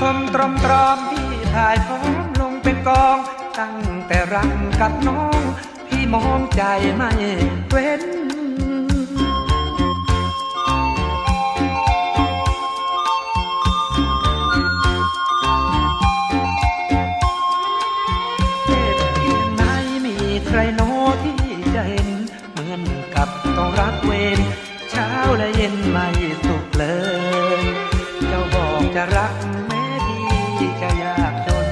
ชมตรอมตรอมพี่ถ่ายพร้อมลงเป็นกอง ตั้งแต่รักกับน้อง พี่มองใจไม่เว้นเจ็บเพียงไหนมีใครโน้ที่จะเห็น เหมือนกับต้องรักเวรเช้าและเย็นไม่สุขเลย ที่จะยากจน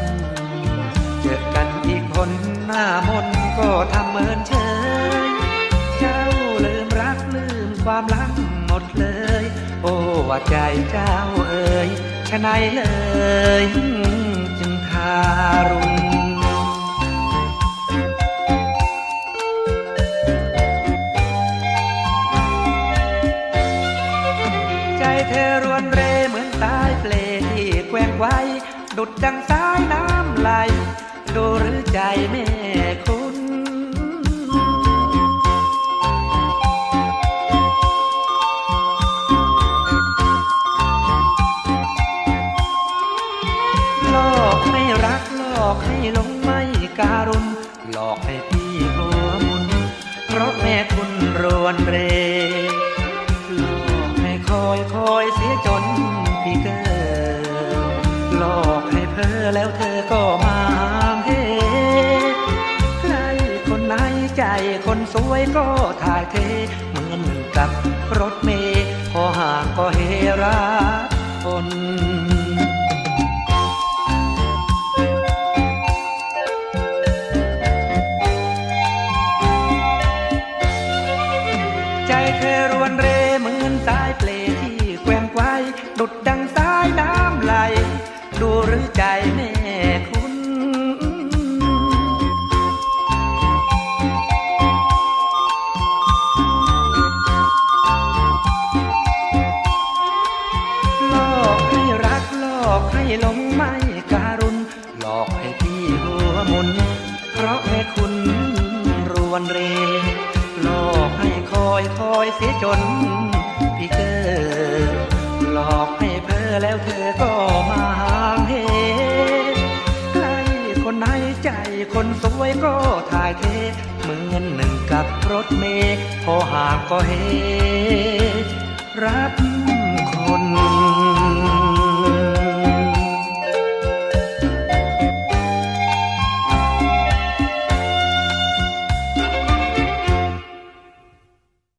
เจอกันอีกคนหน้ามนก็ทำเหมือนเฉย เจ้าลืมรักลืมความรักหมดเลย โอ้ว่าใจเจ้าเอ่ยชะไหนเลย จึงทารุณ ดุดดังสายน้ำไหล ดูหรือใจแม่คุณ หลอกให้รักหลอกให้หลงไม่การุณ หลอกให้พี่หัวมุน เพราะแม่คุณรวนเรหลอกให้คอยคอยเสียจน อกให้เพ้อแล้วเธอก็มาเฮใครคนไหนใจคนสวยก็ถ่ายเทเหมือนกับรถเมย์พอห่างก็เฮรักคนใจเธอรวนเรเหมือนสายเปล อกให้หลงไม่การุณ หลอกให้พี่หัวมุน เพราะแม่คุณรวนเร หลอกให้คอยคอยเสียจน พี่เกิดหลอกให้เพ้อแล้วเธอก็มาหางเหใกล้คนไหนใจคนสวยก็ถ่ายเทเหมือนหนึ่งกับรถเมย์พอห่างก็เฮรับคน